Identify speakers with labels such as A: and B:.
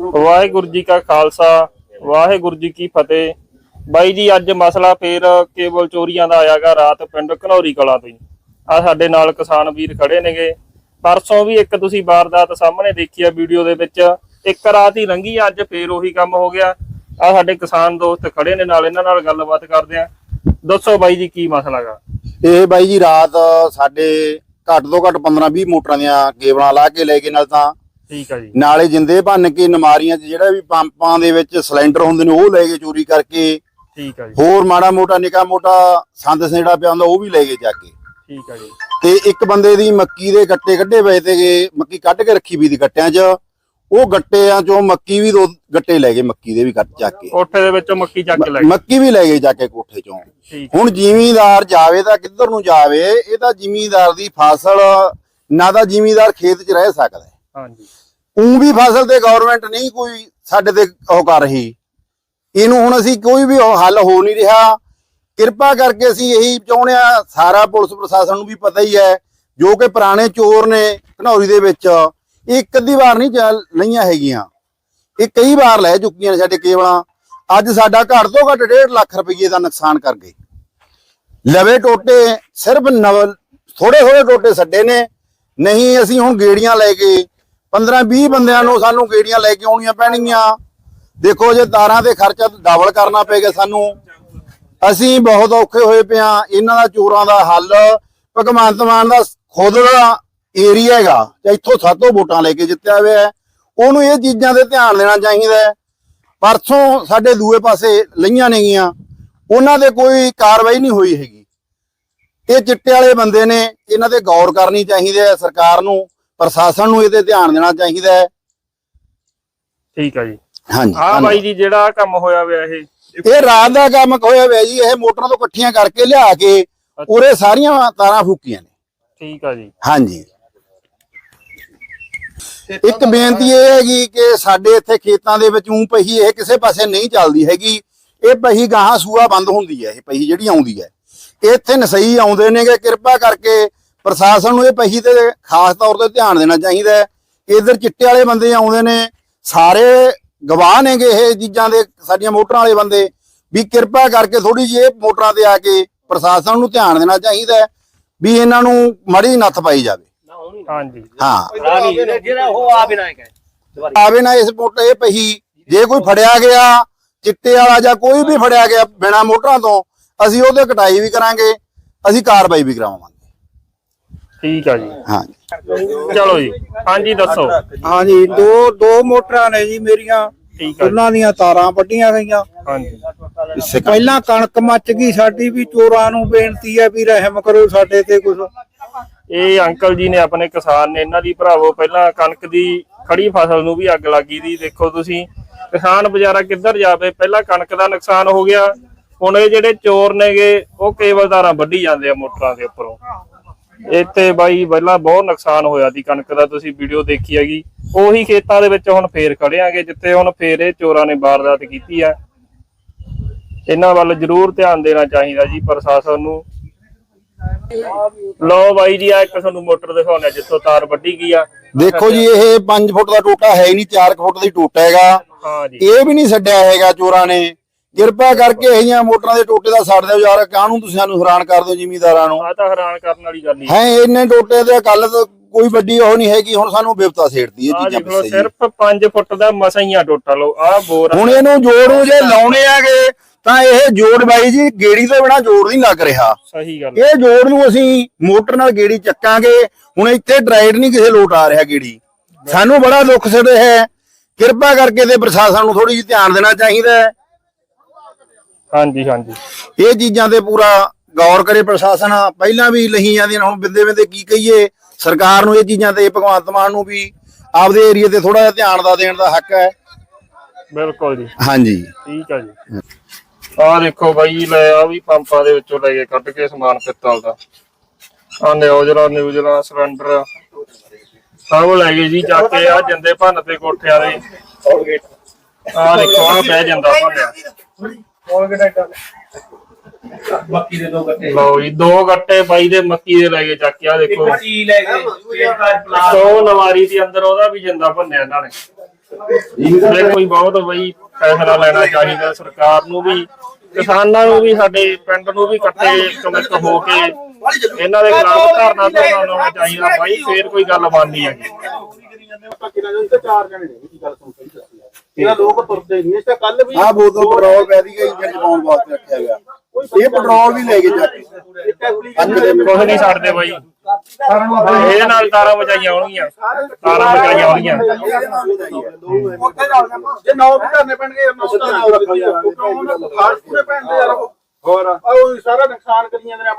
A: ਵਾਹਿਗੁਰੂ ਜੀ ਕਾ ਖਾਲਸਾ, ਵਾਹਿਗੁਰੂ ਜੀ ਕੀ ਫਤਿਹ। ਬਾਈ ਜੀ, ਅੱਜ ਮਸਲਾ ਫੇਰ ਕੇਬਲ ਚੋਰੀਆਂ ਦਾ ਆਇਆਗਾ ਰਾਤ ਪਿੰਡ ਘਨੌਰੀ ਕਲਾ ਤੋਂ ਆ ਸਾਡੇ ਨਾਲ ਕਿਸਾਨ ਵੀਰ ਖੜੇ ਨੇਗੇ। ਪਰਸੋਂ ਵੀ ਇੱਕ ਤੁਸੀਂ ਵਾਰਦਾਤ ਸਾਹਮਣੇ ਦੇਖੀ ਆ ਵੀਡੀਓ ਦੇ ਵਿੱਚ। ਇੱਕ ਰਾਤ ਹੀ ਲੰਘੀ ਅੱਜ ਫੇਰ ਉਹੀ ਕੰਮ ਹੋ ਗਿਆ। ਆ ਸਾਡੇ ਕਿਸਾਨ ਦੋਸਤ ਖੜੇ ਨੇ ਨਾਲ, ਇਹਨਾਂ ਨਾਲ ਗੱਲਬਾਤ ਕਰਦੇ ਆ। ਦੱਸੋ ਬਾਈ ਜੀ, ਕੀ ਮਸਲਾ ਗਾ?
B: ਇਹ ਬਾਈ ਜੀ, ਰਾਤ ਸਾਡੇ ਘੱਟ ਤੋਂ ਘੱਟ 15 20 ਮੋਟਰਾਂ ਦੀਆਂ ਕੇਬਲਾਂ ਲਾ ਕੇ ਲੈ ਕੇ ਨਾਲ ਤਾਂ।
A: ਠੀਕ ਆ ਜੀ।
B: ਨਾਲੇ ਜਿੰਦੇ ਭੰਨ ਕੇ ਨਮਾਰੀਆਂ 'ਚ ਜਿਹੜਾ ਵੀ ਪੰਪਾਂ ਦੇ ਵਿੱਚ ਸਿਲੰਡਰ ਹੁੰਦੇ ਨੇ ਉਹ ਲੈ ਕੇ ਚੋਰੀ ਕਰਕੇ
A: ਠੀਕ ਆ ਜੀ।
B: ਹੋਰ ਮਾੜਾ ਮੋਟਾ ਨਿਕਾ ਮੋਟਾ ਸੰਦ ਸੇੜਾ ਪਿਆ ਹੁੰਦਾ ਉਹ ਵੀ ਲੈ ਕੇ ਜਾ ਕੇ।
A: ਠੀਕ ਆ ਜੀ।
B: ਤੇ ਇੱਕ ਬੰਦੇ ਦੀ ਮੱਕੀ ਦੇ ਗੱਟੇ ਕੱਢੇ ਪਏ ਤੇਗੇ ਮੱਕੀ ਕੱਢ ਕੇ ਰੱਖੀ ਵੀ ਦੀ ਗੱਟਿਆਂ 'ਚ। ਉਹ ਗੱਟਿਆਂ 'ਚੋਂ ਮੱਕੀ ਵੀ ਦੋ ਗੱਟੇ ਲੈ ਗਏ ਮੱਕੀ ਦੇ ਵੀ ਕੱਟ ਚੱਕ ਕੇ।
A: ਕੋਠੇ ਦੇ ਵਿੱਚੋਂ ਮੱਕੀ ਚੱਕ ਲੈ ਗਏ।
B: ਮੱਕੀ ਵੀ ਲੈ ਗਏ ਜਾ ਕੇ ਕੋਠੇ 'ਚੋਂ। ਹੁਣ ਜ਼ਿਮੀਂਦਾਰ ਜਾਵੇ ਤਾਂ ਕਿੱਧਰ ਨੂੰ ਜਾਵੇ ਇਹ ਤਾਂ ਜ਼ਿਮੀਂਦਾਰ ਦੀ ਫਸਲ ਨਾ ਤਾਂ ਜ਼ਿਮੀਂਦਾਰ ਖੇਤ 'ਚ ਰਹਿ ਸਕਦਾ।
A: ਹਾਂਜੀ।
B: ਉਂ ਵੀ ਫਸਲ ਤੇ ਗਵਰਨਮੈਂਟ ਨਹੀਂ ਕੋਈ ਸਾਡੇ ਤੇ ਉਹ ਕਰ ਰਹੀ। ਇਹਨੂੰ ਹੁਣ ਅਸੀਂ ਕੋਈ ਵੀ ਉਹ ਹੱਲ ਹੋ ਨਹੀਂ ਰਿਹਾ। ਕਿਰਪਾ ਕਰਕੇ ਅਸੀਂ ਇਹੀ ਚਾਹੁੰਦੇ ਆ ਸਾਰਾ ਪੁਲਿਸ ਪ੍ਰਸ਼ਾਸਨ ਨੂੰ ਵੀ ਪਤਾ ਹੀ ਹੈ, ਜੋ ਕਿ ਪੁਰਾਣੇ ਚੋਰ ਨੇ ਘਨੌਰੀ ਦੇ ਵਿੱਚ, ਇਹ ਇੱਕ ਅੱਧੀ ਵਾਰ ਨਹੀਂ ਚੱਲ- ਲਈਆਂ ਹੈਗੀਆਂ। ਇਹ ਕਈ ਵਾਰ ਲੈ ਚੁੱਕੀਆਂ ਨੇ ਸਾਡੇ ਕੇਵਲਾਂ। ਅੱਜ ਸਾਡਾ ਘੱਟ ਤੋਂ ਘੱਟ 1.5 ਲੱਖ ਰੁਪਏ ਦਾ ਨੁਕਸਾਨ ਕਰ ਗਏ। ਲਵੇ ਟੋਟੇ, ਸਿਰਫ ਨਵ ਥੋੜੇ ਥੋੜੇ ਟੋਟੇ ਛੱਡੇ ਨੇ। ਨਹੀਂ, ਅਸੀਂ ਹੁਣ ਗੇੜੀਆਂ ਲੈ ਕੇ 15 20 ਬੰਦਿਆਂ ਨੂੰ ਸਾਨੂੰ ਗੇੜੀਆਂ ਲੈ ਕੇ ਆਉਣੀਆਂ ਪੈਣਗੀਆਂ। ਦੇਖੋ ਜੇ ਤਾਰਾਂ ਤੇ ਖਰਚਾ ਡਬਲ ਕਰਨਾ ਪਏਗਾ ਸਾਨੂੰ। ਅਸੀਂ ਬਹੁਤ ਔਖੇ ਹੋਏ ਪਿਆ ਇਹਨਾਂ ਦਾ ਚੋਰਾਂ ਦਾ ਹੱਲ, ਭਗਵੰਤ ਮਾਨ ਦਾ ਖੁਦ ਦਾ ਏਰੀਆ ਹੈਗਾ, ਜਾਂ ਇੱਥੋਂ ਸਾਤੋਂ ਵੋਟਾਂ ਲੈ ਕੇ ਜਿੱਤਿਆ ਹੋਇਆ ਉਹਨੂੰ ਇਹ ਚੀਜ਼ਾਂ ਤੇ ਧਿਆਨ ਦੇਣਾ ਚਾਹੀਦਾ ਹੈ। ਪਰਸੋਂ ਸਾਡੇ ਦੂਏ ਪਾਸੇ ਲਈਆਂ ਨੇਗੀਆਂ ਉਹਨਾਂ ਦੇ ਕੋਈ ਕਾਰਵਾਈ ਨਹੀਂ ਹੋਈ ਹੈਗੀ। ਇਹ ਚਿੱਟੇ ਵਾਲੇ ਬੰਦੇ ਨੇ, ਇਹਨਾਂ ਤੇ ਗੌਰ ਕਰਨੀ ਚਾਹੀਦੀ ਹੈ ਸਰਕਾਰ ਨੂੰ। ਪ੍ਰਸ਼ਾਸਨ ਨੂੰ ਇਹਦੇ ਧਿਆਨ ਦੇਣਾ ਚਾਹੀਦਾ ਹੈ।
A: ਠੀਕ ਆ ਜੀ।
B: ਹਾਂਜੀ
A: ਆ ਬਾਈ ਜੀ ਜਿਹੜਾ ਕੰਮ ਹੋਇਆ ਹੋਇਆ ਇਹ।
B: ਇਹ ਰਾਤ ਦਾ ਕੰਮ ਹੋਇਆ ਹੋਇਆ ਜੀ ਇਹ ਮੋਟਰਾਂ ਤੋਂ ਇਕੱਠੀਆਂ ਕਰਕੇ ਲਿਆ ਕੇ ਉਰੇ ਸਾਰੀਆਂ ਤਾਰਾਂ ਫੂਕੀਆਂ ਨੇ।
A: ਠੀਕ ਆ ਜੀ।
B: ਹਾਂਜੀ। ਇੱਕ ਬੇਨਤੀ ਇਹ ਹੈਗੀ ਕਿ ਸਾਡੇ ਇੱਥੇ ਖੇਤਾਂ ਦੇ ਵਿੱਚ ਉਂ ਪਹੀ ਇਹ ਕਿਸੇ ਪਾਸੇ ਨਹੀਂ ਚੱਲਦੀ ਹੈਗੀ। ਇਹ ਪਹੀ ਗਾਹਾਂ ਸੂਆ ਬੰਦ ਹੁੰਦੀ ਹੈ ਇਹ ਪਹੀ ਜਿਹੜੀ ਆਉਂਦੀ ਹੈ। ਇੱਥੇ ਨਸਈ ਆਉਂਦੇ ਨੇਗੇ ਕਿਰਪਾ ਕਰਕੇ ਪ੍ਰਸ਼ਾਸਨ ਨੂੰ ਇਹ ਪਹੀ ਤੇ ਖਾਸ ਤੌਰ ਤੇ ਧਿਆਨ ਦੇਣਾ ਚਾਹੀਦਾ ਹੈ ਇਧਰ ਚਿੱਟੇ ਵਾਲੇ ਬੰਦੇ ਆਉਂਦੇ ਨੇ ਸਾਰੇ ਗਵਾਹ ਨੇਗੇ ਇਹ ਚੀਜ਼ਾਂ ਦੇ ਸਾਡੀਆਂ ਮੋਟਰਾਂ ਵਾਲੇ ਬੰਦੇ ਵੀ ਕਿਰਪਾ ਕਰਕੇ ਥੋੜੀ ਜਿਹੀ ਇਹ ਮੋਟਰਾਂ ਤੇ ਆ ਕੇ ਪ੍ਰਸ਼ਾਸਨ ਨੂੰ ਧਿਆਨ ਦੇਣਾ ਚਾਹੀਦਾ ਹੈ ਵੀ ਇਹਨਾਂ ਨੂੰ ਮੜੀ ਨੱਥ ਪਾਈ ਜਾਵੇ।
A: ਹਾਂਜੀ।
B: ਹਾਂ।
C: ਜਿਹੜਾ ਉਹ
B: ਆਵੇ ਨਾ ਇਸ ਮੋਟਰ ਇਹ ਪਹੀ ਜੇ ਕੋਈ ਫੜਿਆ ਗਿਆ ਚਿੱਟੇ ਵਾਲਾ ਜਾਂ ਕੋਈ ਵੀ ਫੜਿਆ ਗਿਆ ਬਿਨਾ ਮੋਟਰਾਂ ਤੋਂ ਅਸੀਂ ਉਹਦੇ ਕਟਾਈ ਵੀ ਕਰਾਂਗੇ ਅਸੀਂ ਕਾਰਵਾਈ ਵੀ ਕਰਾਵਾਂਗੇ।
A: ਠੀਕ ਆ ਜੀ।
B: ਹਾਂ
A: ਚਲੋ ਜੀ ਹਾਂਜੀ ਦੱਸੋ।
D: ਹਾਂਜੀ ਦੋ ਦੋ ਮੋਟਰਾਂ ਨੇ ਜੀ ਮੇਰੀਆਂ।
A: ਠੀਕ ਆ ਜੀ।
D: ਉਹਨਾਂ ਦੀਆਂ ਤਾਰਾਂ ਵੱਡੀਆਂ ਗਈਆਂ।
A: ਹਾਂਜੀ।
D: ਪਹਿਲਾਂ ਕਣਕ ਮੱਚ ਗਈ ਸਾਡੀ ਵੀ ਚੋਰਾਂ ਨੂੰ ਬੇਨਤੀ ਹੈ ਵੀ ਰਹਿਮ ਕਰੋ ਸਾਡੇ ਤੇ ਕੁਝ
A: ਇਹ ਅੰਕਲ ਜੀ ਨੇ ਆਪਣੇ ਕਿਸਾਨ ਨੇ ਇਹਨਾਂ ਦੀ ਭਰਾਵੋ ਪਹਿਲਾਂ ਕਣਕ ਦੀ ਖੜੀ ਫਸਲ ਨੂੰ ਵੀ ਅੱਗ ਲੱਗੀ ਦੀ ਦੇਖੋ ਤੁਸੀਂ। ਕਿਸਾਨ ਵਿਚਾਰਾ ਕਿੱਧਰ ਜਾਵੇ ਪਹਿਲਾਂ ਕਣਕ ਦਾ ਨੁਕਸਾਨ ਹੋ ਗਿਆ। ਹੁਣ ਇਹ ਜਿਹੜੇ ਚੋਰ ਨੇਗੇ ਉਹ ਕੇਬਲਦਾਰਾਂ ਵੱਢੀ ਜਾਂਦੇ ਆ ਮੋਟਰਾਂ ਦੇ ਉੱਪਰੋਂ। ਇੱਥੇ ਬਾਈ ਪਹਿਲਾਂ ਬਹੁਤ ਨੁਕਸਾਨ ਹੋਇਆ ਸੀ ਕਣਕ ਦਾ ਤੁਸੀਂ ਵੀਡੀਓ ਦੇਖੀ ਹੈਗੀ। ਉਹੀ ਖੇਤਾਂ ਦੇ ਵਿੱਚ ਹੁਣ ਫੇਰ ਖੜਿਆਂਗੇ ਜਿੱਥੇ ਹੁਣ ਫੇਰ ਇਹ ਚੋਰਾਂ ਨੇ ਵਾਰਦਾਤ ਕੀਤੀ ਆ। ਇਹਨਾਂ ਵੱਲ ਜ਼ਰੂਰ ਧਿਆਨ ਦੇਣਾ ਚਾਹੀਦਾ ਜੀ ਪ੍ਰਸ਼ਾਸਨ ਨੂੰ। ਲੋ ਬਾਈ ਜੀ ਆ ਇੱਕ ਤੁਹਾਨੂੰ ਮੋਟਰ ਦਿਖਾਉਣਾ ਜਿੱਥੋਂ ਤਾਰ ਵੱਢੀ ਗਈ ਆ।
B: ਦੇਖੋ ਜੀ ਇਹ 5 ਫੁੱਟ ਦਾ ਟੋਟਾ ਹੈ ਹੀ ਨਹੀਂ 4 ਫੁੱਟ ਦੀ ਟੋਟਾ ਹੈਗਾ।
A: ਹਾਂ ਜੀ।
B: ਇਹ ਵੀ ਨਹੀਂ ਛੱਡਿਆ ਹੈਗਾ ਚੋਰਾਂ ਨੇ। ਕਿਰਪਾ ਕਰਕੇ ਇਹੀਆਂ ਮੋਟਰਾਂ ਦੇ ਟੋਟੇ ਦਾ ਛੱਡ ਦਿਓ ਯਾਰ ਕਾਹਨੂੰ ਤੁਸੀਂ ਸਾਨੂੰ ਹੈਰਾਨ ਕਰ ਦਿਓ ਜ਼ਿਮੀਂਦਾਰਾਂ ਨੂੰ?
A: ਆ ਤਾਂ ਹੈਰਾਨ ਕਰਨ ਵਾਲੀ ਗੱਲ ਹੀ
B: ਹੈ ਇੰਨੇ ਟੋਟੇ ਤੇ ਕੱਲ ਕੋਈ ਵੱਡੀ ਉਹ ਨਹੀਂ ਹੈਗੀ ਹੁਣ ਸਾਨੂੰ ਬਿਪਤਾ ਛੇੜਦੀ ਇਹ
A: ਆ
B: ਚੀਜ਼ਾਂ ਪਿੱਛੇ।
A: ਸਿਰਫ 5 ਫੁੱਟ ਦਾ ਮਸਾਈਆਂ ਟੋਟਾ ਲਓ ਆ ਬੋਰ ਆ।
B: ਹੁਣ ਇਹਨੂੰ ਜੋੜ ਜੇ ਲਾਉਣੇ ਆਗੇ ਤਾਂ ਇਹ ਜੋੜ ਬਾਈ ਜੀ ਗੇੜੀ ਤੋਂ ਬਿਨਾ ਜੋੜ ਨਹੀਂ ਲੱਗ ਰਿਹਾ।
A: ਸਹੀ ਗੱਲ
B: ਇਹ ਜੋੜ ਨੂੰ ਅਸੀਂ ਮੋਟਰ ਨਾਲ ਗੇੜੀ ਚੱਕਾਂਗੇ ਹੁਣ ਇੱਥੇ ਡਰਾਈਡ ਨਹੀਂ ਕਿਸੇ ਲੋਟ ਆ ਰਿਹਾ ਗੇੜੀ। ਸਾਨੂੰ ਬੜਾ ਦੁੱਖ ਸਿਰ ਹੈ। ਕਿਰਪਾ ਕਰਕੇ ਤੇ ਪ੍ਰਸ਼ਾਸਨ ਨੂੰ ਥੋੜੀ ਜਿਹੀ ਧਿਆਨ ਦੇਣਾ ਚਾਹੀਦਾ ਹੈ।
A: ਹਾਂਜੀ ਹਾਂਜੀ।
B: ਇਹ ਚੀਜ਼ਾਂ ਤੇ ਪੂਰਾ ਗੌਰ ਕਰੇ ਪ੍ਰਸ਼ਾਸਨ ਪਹਿਲਾਂ ਵੀ ਲਹੀ ਜਾਂਦੀਆਂ ਹੁਣ ਬਿੰਦੇ ਬਿੰਦੇ ਕੀ ਕਹੀਏ? ਸਰਕਾਰ ਨੂੰ ਇਹ ਚੀਜ਼ਾਂ ਤੇ ਭਗਵੰਤ ਮਾਨ ਨੂੰ ਵੀ ਆਪਦੇ ਏਰੀਆ ਤੇ ਥੋੜਾ ਜਿਹਾ ਧਿਆਨ ਦਾ ਦੇਣ ਦਾ ਹੱਕ ਹੈ।
A: ਬਿਲਕੁਲ ਜੀ।
B: ਹਾਂਜੀ।
A: ਠੀਕ ਆ ਜੀ। ਆ ਦੇਖੋ ਬਾਈ ਲੈ ਆ ਵੀ ਪੰਪਾਂ ਦੇ ਵਿੱਚੋਂ ਲੈ ਕੇ ਕੱਢ ਕੇ ਸਮਾਨ ਪਿੱਤਲ ਦਾ। ਆ ਨਿਊਜ਼ਲਾ ਨਿਊਜ਼ਲਾ ਸਿਲੰਡਰ। ਸਭ ਲੈ ਗਏ ਜੀ ਚੱਕ ਕੇ ਆ ਜਿੰਦੇ ਭੰਨ ਤੇ ਕੋਠਿਆਂ ਦੇ। ਆ ਦੇਖੋ ਆ ਬਹਿ ਜਾਂਦਾ ਭੰਨਿਆ।
C: ਮੱਕੀ ਦੇ ਦੋ ਗੱਟੇ।
A: ਲਓ ਜੀ ਦੋ ਗੱਟੇ ਬਾਈ ਦੇ ਮੱਕੀ ਦੇ ਲੈ ਕੇ ਚੱਕ ਕੇ ਆ ਦੇਖੋ।
C: ਕੀ ਲੈ ਗਏ ਪਲਾਸ
A: ਸੋ ਨਵਾਰੀ ਦੀ ਅੰਦਰ ਉਹਦਾ ਵੀ ਜਿੰਦਾ ਭੰਨਿਆ ਇਹਨਾਂ ਨੇ। ਦੇਖੋ ਜੀ ਬਹੁਤ ਬਈ ਫੈਸਲਾ ਲੈਣਾ ਚਾਹੀਦਾ ਸਰਕਾਰ ਨੂੰ ਵੀ ਕਿਸਾਨਾਂ ਨੂੰ ਵੀ ਸਾਡੇ ਪਿੰਡ ਨੂੰ ਵੀ ਇਕੱਠੇ ਕਮਿਟ ਹੋ ਕੇ ਇਹਨਾਂ ਦੇ ਖਿਲਾਫ ਧਰਨਾ ਧਰਨਾ ਲਾਉਣਾ ਚਾਹੀਦਾ। ਬਾਈ ਫੇਰ ਕੋਈ ਗੱਲ ਬਣਨੀ ਹੈਗੀ
E: ਇਹਨਾਂ ਲੋਕ ਤੁਰਦੇ ਨਹੀਂ ਇਸ ਤਾਂ ਕੱਲ ਵੀ
B: ਆਹ ਬੋਤਲ ਪੈਟਰੋਲ ਪੈ ਦੀ ਗਈ ਇੰਜਣ ਪਾਉਣ ਵਾਸਤੇ ਰੱਖਿਆ ਗਿਆ। ਇਹ ਪੈਟਰੋਲ ਵੀ ਲੈ ਕੇ ਜਾ ਕੇ ਅੰਨ ਦੇ
A: ਕੁਝ ਨਹੀਂ ਛੱਡਦੇ ਬਾਈ। ਇਹਦੇ ਨਾਲ ਤਾਰਾਂ ਬਚਾਈਆਂ ਆਉਣਗੀਆਂ ਤਾਰਾਂ ਬਚਾਈਆਂ ਆਉਣਗੀਆਂ
E: ਜੇ ਨੌ ਵੀ ਕਰਨੇ ਪੈਣਗੇ ਨੌ ਤਾਂ ਨੌ ਰੱਖੋ ਯਾਰ ਖਾਸ ਪੂਰੇ ਪੈਣਗੇ ਯਾਰ ਹੋਰ ਉਹ ਸਾਰਾ ਨੁਕਸਾਨ ਕਰੀ ਜਾਂਦੇ ਨੇ